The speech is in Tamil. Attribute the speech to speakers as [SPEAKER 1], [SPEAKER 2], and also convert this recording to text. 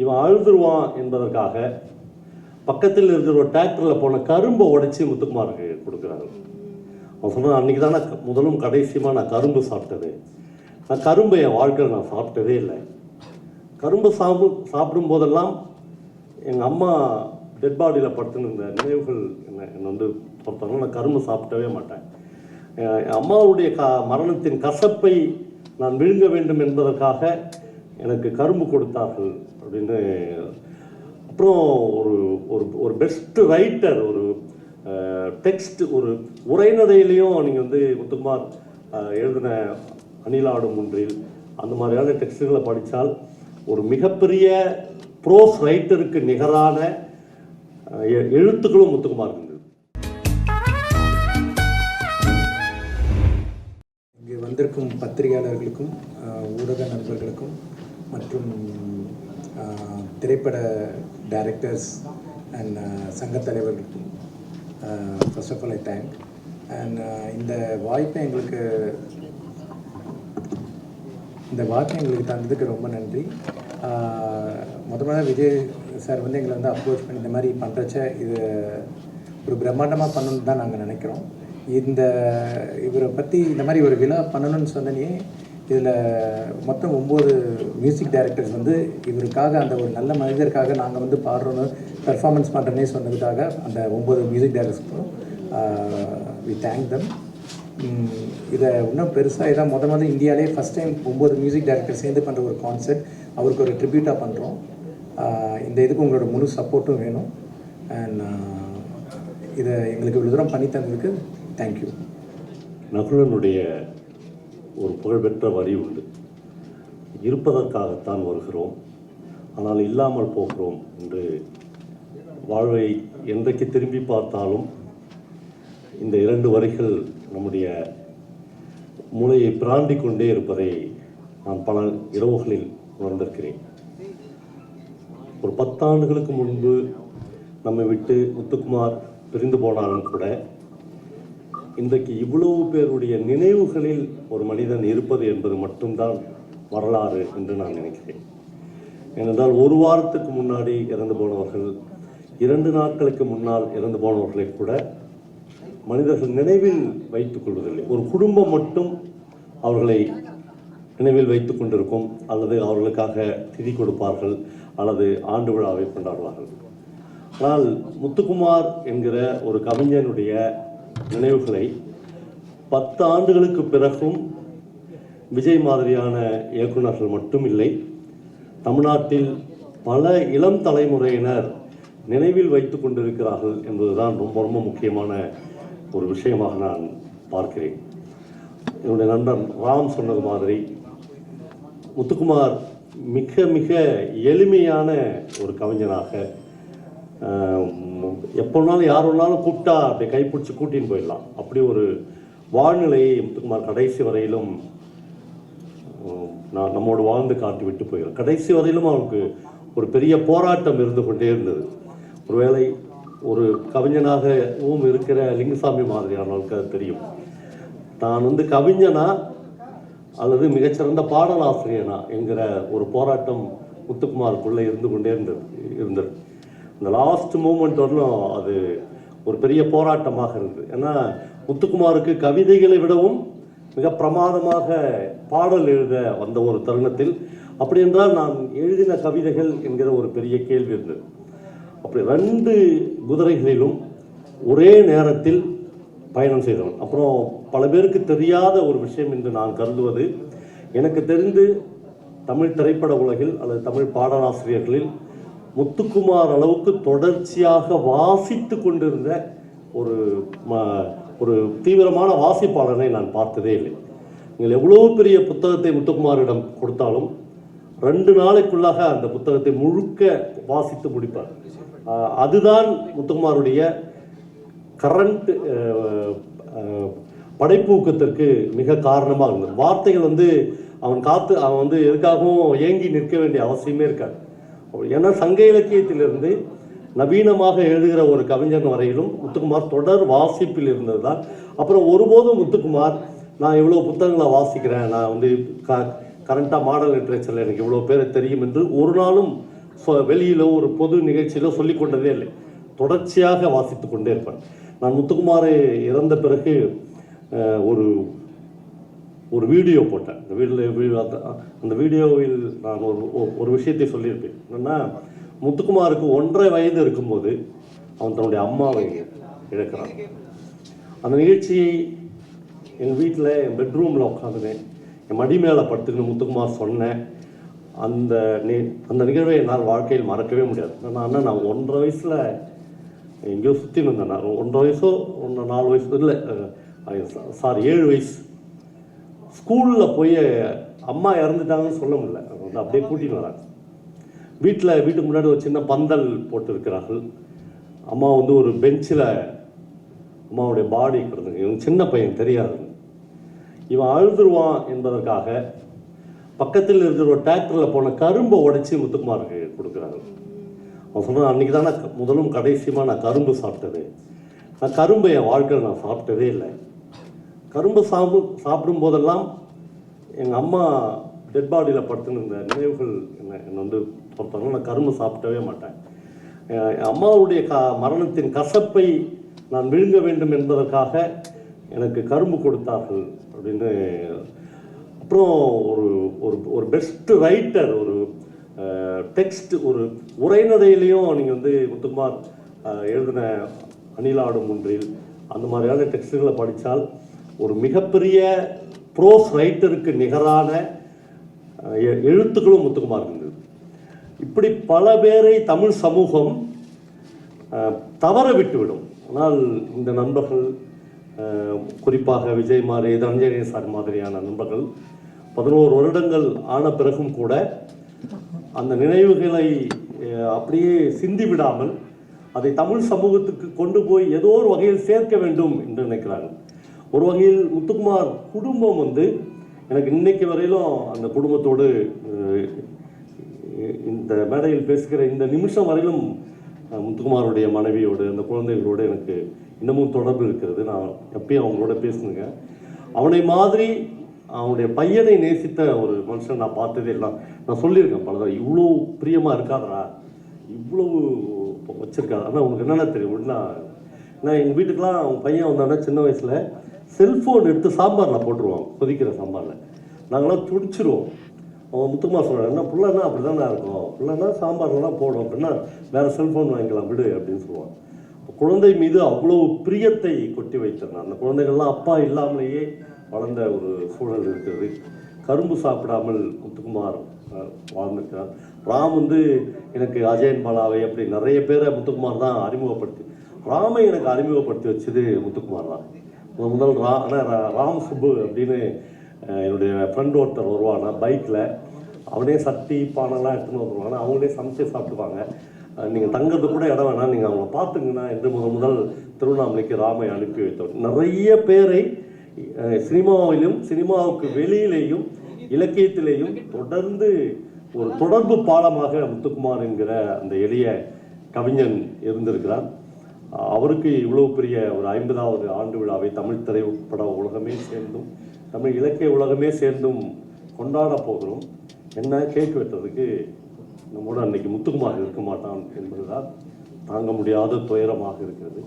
[SPEAKER 1] இவன் அழுதுருவான் என்பதற்காக பக்கத்தில் இருக்கிற ஒரு டிராக்டரில் போன கரும்பை உடைச்சி முத்துக்குமாருக்கு கொடுக்குறாரு. அவன் சொன்னான் அன்றைக்கி தான் நான் முதலும் கடைசியமாக நான் கரும்பு சாப்பிட்டது. நான் கரும்பை என் வாழ்க்கையில் நான் சாப்பிட்டதே இல்லை. கரும்பு சாப்பிடும் சாப்பிடும் போதெல்லாம் எங்கள் அம்மா டெட் பாடியில் படுத்துன்னு இருந்த நினைவுகள் என்ன என்னை வந்து பொறுத்தவரை நான் கரும்பு சாப்பிட்டவே மாட்டேன். என் அம்மாவுடைய க மரணத்தின் கசப்பை நான் விழுங்க வேண்டும் என்பதற்காக எனக்கு கரும்பு கொடுத்தார்கள் அப்படின்னு. அப்புறம் ஒரு ஒரு ஒரு பெஸ்ட் ரைட்டர் ஒரு டெக்ஸ்ட் ஒரு உரைநடையிலையும் நீங்கள் வந்து முத்துக்குமார் எழுதின அணிலாடும் ஒன்றில் அந்த மாதிரியான டெக்ஸ்ட்டுகளை படித்தால் ஒரு மிகப்பெரிய ப்ரோஸ் ரைட்டருக்கு நிகரான எ- எழுத்துக்களும் முத்துக்குமார் இருந்தது
[SPEAKER 2] வந்திருக்கும் பத்திரிகையாளர்களுக்கும் ஊடக நண்பர்களுக்கும் மற்றும் திரைப்பட டைரக்டர்ஸ் அண்ட் சங்க தலைவர்களுக்கும் first of all I thank and இந்த வாய்ப்பை எங்களுக்கு இந்த வாய்ப்பை எங்களுக்கு தந்ததுக்கு ரொம்ப நன்றி. முத முதல்ல விஜய் சார் வந்து எங்களை வந்து அப்ரோச் பண்ணி இந்த மாதிரி பண்ணுறச்ச இது ஒரு பிரம்மாண்டமாக பண்ணணுன்னு தான் நாங்கள் நினைக்கிறோம். இந்த இவரை பற்றி இந்த மாதிரி ஒரு விழா பண்ணணும்னு சொன்னனே இதில் மொத்தம் ஒம்பது மியூசிக் டைரக்டர்ஸ் வந்து இவருக்காக அந்த ஒரு நல்ல மனிதருக்காக நாங்கள் வந்து பாடுறோன்னு பெர்ஃபார்மன்ஸ் பண்ணுறேன்னே சொன்னதுக்காக அந்த ஒம்பது மியூசிக் டைரக்டர்ஸ்க்கும் வி தேங்க் தம் இதை இன்னும் பெருசாக இதான். முத முதல் இந்தியாவிலே ஃபஸ்ட் டைம் ஒம்பது மியூசிக் டைரக்டர் சேர்ந்து பண்ணுற ஒரு கான்செர்ட் அவருக்கு ஒரு ட்ரிபியூட்டாக பண்ணுறோம் இந்த இதுக்கு உங்களோட முழு சப்போர்ட்டும் வேணும். அண்ட் இதை எங்களுக்கு இவ்வளோ தூரம் பண்ணி தந்ததுக்கு தேங்க்யூ
[SPEAKER 1] நகுலனுடைய ஒரு புகழ்பெற்ற வரி உண்டு. இருப்பதற்காகத்தான் வருகிறோம் ஆனால் இல்லாமல் போகிறோம் என்று வாழ்வை என்றைக்கு திரும்பி பார்த்தாலும் இந்த இரண்டு வரிகள் நம்முடைய மூளையை பிராண்டி கொண்டே இருப்பதை நான் பல இரவுகளில் உணர்ந்திருக்கிறேன். ஒரு பத்தாண்டுகளுக்கு முன்பு நம்மை விட்டு முத்துக்குமார் பிரிந்து போனாலும் கூட இன்றைக்கு இவ்வளவு பேருடைய நினைவுகளில் ஒரு மனிதன் இருப்பது என்பது மட்டும்தான் வரலாறு என்று நான் நினைக்கிறேன். ஏனென்றால் ஒரு வாரத்துக்கு முன்னாடி இறந்து போனவர்கள் இரண்டு நாட்களுக்கு முன்னால் இறந்து போனவர்களை கூட மனிதர்கள் நினைவில் வைத்துக் கொள்வதில்லை. ஒரு குடும்பம் மட்டும் அவர்களை நினைவில் வைத்துக் கொண்டிருக்கும் அல்லது அவர்களுக்காக திதி கொடுப்பார்கள் அல்லது ஆண்டு விழாவை கொண்டாடுவார்கள். ஆனால் முத்துக்குமார் என்கிற ஒரு கவிஞனுடைய நினைவுகளை பத்து ஆண்டுகளுக்கு பிறகும் விஜய் மாதிரியான இயக்குநர்கள் மட்டும் இல்லை தமிழ்நாட்டில் பல இளம் தலைமுறையினர் நினைவில் வைத்து கொண்டிருக்கிறார்கள் என்பதுதான் ரொம்ப ரொம்ப முக்கியமான ஒரு விஷயமாக நான் பார்க்கிறேன். என்னுடைய நண்பன் ராம் சொன்னது மாதிரி முத்துக்குமார் மிக மிக எளிமையான ஒரு கவிஞனாக எப்போனாலும் யார் வேணாலும் கூப்பிட்டா அப்படியே கைப்பிடிச்சி கூட்டின்னு போயிடலாம். அப்படி ஒரு வாழ்நிலையை முத்துக்குமார் கடைசி வரையிலும் நான் நம்மோடு வாழ்ந்து காட்டி விட்டு போயிடும் கடைசி வரையிலும் அவருக்கு ஒரு பெரிய போராட்டம் இருந்து கொண்டே இருந்தது. ஒருவேளை ஒரு கவிஞனாகவும் இருக்கிற லிங்குசாமி மாதிரியானவர்களுக்கு அது தெரியும். நான் வந்து கவிஞனா அல்லது மிகச்சிறந்த பாடலாசிரியனா என்கிற ஒரு போராட்டம் முத்துக்குமாருக்குள்ளே இருந்து கொண்டே இருந்தது இருந்தது. இந்த லாஸ்ட் மூமெண்ட் வரலும் அது ஒரு பெரிய போராட்டமாக இருந்தது. ஏன்னா முத்துக்குமாருக்கு கவிதைகளை விடவும் மிக பிரமாதமாக பாடல் எழுத வந்த ஒரு தருணத்தில் அப்படி என்றால் நான் எழுதின கவிதைகள் என்கிற ஒரு பெரிய கேள்வி இருந்தது. அப்படி ரெண்டு குதிரைகளிலும் ஒரே நேரத்தில் பயணம் செய்தவன். அப்புறம் பல பேருக்கு தெரியாத ஒரு விஷயம் என்று நான் கருதுவது எனக்கு தெரிந்து தமிழ் திரைப்பட உலகில் அல்லது தமிழ் பாடலாசிரியர்களில் முத்துக்குமார் அளவுக்கு தொடர்ச்சியாக வாசித்து கொண்டிருந்த ஒரு ம- ஒரு தீவிரமான வாசிப்பாளனை நான் பார்த்ததே இல்லை. நீங்கள் எவ்வளோ பெரிய புத்தகத்தை முத்துக்குமாரிடம் கொடுத்தாலும் ரெண்டு நாளைக்குள்ளாக அந்த புத்தகத்தை முழுக்க வாசித்து முடிப்பார். அதுதான் முத்துக்குமாருடைய கரண்ட் படைப்பூக்கத்திற்கு மிக காரணமாக இருந்தது. வார்த்தைகள் வந்து அவன் காத்து அவன் வந்து எதுக்காகவும் ஏங்கி நிற்க வேண்டிய அவசியமே இருக்காது. ஏன்னா சங்க இலக்கியத்திலிருந்து நவீனமாக எழுதுகிற ஒரு கவிஞன் வரையிலும் முத்துக்குமார் தொடர் வாசிப்பில் இருந்தது தான். அப்புறம் ஒருபோதும் முத்துக்குமார் நான் இவ்வளோ புத்தகங்களை வாசிக்கிறேன் நான் வந்து க கரண்ட்டாக மாடல் லிட்ரேச்சரில் எனக்கு இவ்வளோ பேரை தெரியும் என்று ஒரு நாளும் வெளியில் வெளியிலோ ஒரு பொது நிகழ்ச்சியிலோ சொல்லிக் கொண்டதே இல்லை. தொடர்ச்சியாக வாசித்து கொண்டே இருப்பேன். நான் முத்துக்குமார் இறந்த பிறகு ஒரு ஒரு வீடியோ போட்டேன். இந்த வீடியோ அந்த வீடியோவில் நான் ஒரு ஒரு- ஒரு விஷயத்தை சொல்லியிருப்பேன். என்னன்னா முத்துக்குமாருக்கு ஒன்றரை வயது இருக்கும்போது அவன் தன்னுடைய அம்மாவை இழக்கிறான். அந்த நிகழ்ச்சியை எங்கள் வீட்டில் என் பெட்ரூமில் உட்காந்துனேன் என் மடி மேலே படுத்துக்கின்னு முத்துக்குமார் சொன்னேன். அந்த அந்த நிகழ்வை என்னால் வாழ்க்கையில் மறக்கவே முடியாது. நான் அண்ணா நான் ஒன்றரை வயசில் எங்கேயோ சுற்றி இருந்தேன். நான் ஒன்றரை வயசோ ஒன்று நாலு வயசு இல்லை சாரி ஏழு வயசு. ஸ்கூலில் போய் அம்மா இறந்துட்டாங்கன்னு சொல்ல முடியல. வந்து அப்படியே கூட்டின்னு வராங்க. வீட்டில் வீட்டுக்கு முன்னாடி ஒரு சின்ன பந்தல் போட்டிருக்கிறார்கள். அம்மா வந்து ஒரு பெஞ்சில் அம்மாவுடைய பாடி கிடந்துங்க இவன் சின்ன பையன் தெரியாது. இவன் அழுதுருவான் என்பதற்காக பக்கத்தில் இருக்கிற ஒரு டிராக்டரில் போன கரும்பை உடைச்சி முத்துக்குமாருக்கு கொடுக்குறாங்க அவன் சொன்னான் அன்றைக்கி தான் நான் முதலும் கடைசியுமா நான் கரும்பு சாப்பிட்டது. நான் கரும்பை என் வாழ்க்கையில் நான் சாப்பிட்டதே இல்லை. கரும்பு சாப்பிடும் சாப்பிடும் போதெல்லாம் எங்கள் அம்மா டெட் பாடியில் படுத்துன்னு இருந்த நினைவுகள் என்ன? என்னை வந்து பொறுத்தவரை நான் கரும்பு சாப்பிட்டவே மாட்டேன். என் அம்மாவுடைய க மரணத்தின் கசப்பை நான் விழுங்க வேண்டும் என்பதற்காக எனக்கு கரும்பு கொடுத்தார்கள் அப்படின்னு. அப்புறம் ஒரு ஒரு ஒரு பெஸ்ட் ரைட்டர் ஒரு டெக்ஸ்ட் ஒரு உரைநடையிலையும் நீங்கள் வந்து முத்துக்குமார் எழுதின அணிலாடும் ஒன்றில் அந்த மாதிரியான டெக்ஸ்ட்டுகளை படித்தால் ஒரு மிகப்பெரிய ப்ரோஸ் ரைட்டருக்கு நிகரான எ- எழுத்துக்களும் முத்துக்குமார் இருந்தது. இப்படி பல பேரை தமிழ் சமூகம் தவற விட்டுவிடும். ஆனால் இந்த நண்பர்கள் குறிப்பாக விஜய் மாதிரி தனஞ்சயனி சார் மாதிரியான நண்பர்கள் பதினோரு வருடங்கள் ஆன பிறகும் கூட அந்த நினைவுகளை அப்படியே சிந்தி விடாமல் அதை தமிழ் சமூகத்துக்கு கொண்டு போய் ஏதோ ஒரு வகையில் சேர்க்க வேண்டும் என்று நினைக்கிறார்கள். ஒரு வகையில் முத்துக்குமார் குடும்பம் வந்து எனக்கு இன்னைக்கு வரையிலும் அந்த குடும்பத்தோடு இந்த மேடையில் பேசுகிற இந்த நிமிஷம் வரையிலும் முத்துக்குமாருடைய மனைவியோடு அந்த குழந்தைகளோடு எனக்கு இன்னமும் தொடர்பு இருக்கிறது. நான் எப்பயும் அவங்களோட பேசுனுங்க. அவனை மாதிரி அவனுடைய பையனை நேசித்த ஒரு மனுஷன் நான் பார்த்ததே இல்லை. நான் சொல்லியிருக்கேன் பலதான் இவ்வளோ பிரியமாக இருக்காதடா இவ்வளவு வச்சிருக்காது ஆனால் உனக்கு என்னென்ன தெரியும்? அப்படின்னா நான் எங்கள் வீட்டுக்கெலாம் அவன் பையன் வந்தானா சின்ன வயசில் செல்ஃபோன் எடுத்து சாம்பாரில் போட்டுருவான் கொதிக்கிற சாம்பாரில். நாங்களாம் துடிச்சிருவோம். அவன் முத்துக்குமார் சொல்கிறான் என்ன பிள்ளைன்னா அப்படி தானே இருக்கும் பிள்ளைன்னா சாம்பார்லாம் போடும் அப்படின்னா வேறு செல்ஃபோன் வாங்கிக்கலாம் விடு அப்படின்னு சொல்லுவான் குழந்தை மீது அவ்வளவு பிரியத்தை கொட்டி வைத்திருந்தான் அந்த குழந்தைகள்லாம் அப்பா இல்லாமலேயே வளர்ந்த ஒரு சூழல் இருக்கிறது. கரும்பு சாப்பிடாமல் முத்துக்குமார் வாழ்ந்திருக்கிறார். ராம் வந்து எனக்கு அஜயன் பாலாவை அப்படி நிறைய பேரை முத்துக்குமார் தான் அறிமுகப்படுத்தி ராமை எனக்கு அறிமுகப்படுத்தி வச்சது முத்துக்குமார் தான். முதல் ரா ஆனால் ராம் சுப்பு அப்படின்னு என்னுடைய ஃப்ரெண்ட் ஒருத்தர் வருவானா பைக்கில் அவனே சட்டி பானைலாம் எடுத்துன்னு வருவாங்க அவங்களே சமைச்சு சாப்பிடுவாங்க நீங்கள் தங்கிறது கூட இடம் வேணாம். நீங்கள் அவங்கள பார்த்துங்கன்னா என்று முதல் முதல் திருவண்ணாமலைக்கு ராமை அனுப்பி வைத்தவர். நிறைய பேரை சினிமாவிலும் சினிமாவுக்கு வெளியிலேயும் இலக்கியத்திலேயும் தொடர்ந்து ஒரு தொடர்பு பாலமாக முத்துக்குமார் என்கிற அந்த எளிய கவிஞன் இருந்திருக்கிறார். அவருக்கு இவ்வளோ பெரிய ஒரு ஐம்பதாவது ஆண்டு விழாவை தமிழ் திரைப்பட உலகமே சேர்ந்தும் தமிழ் இலக்கிய உலகமே சேர்ந்தும் கொண்டாட போகிறோம் என்ன கேக் வெட்டுறதுக்கு நம்மோட அன்னைக்கு முத்துக்குமார் இருக்க மாட்டான் என்பதுதான் தாங்க முடியாத துயரமாக இருக்கிறது.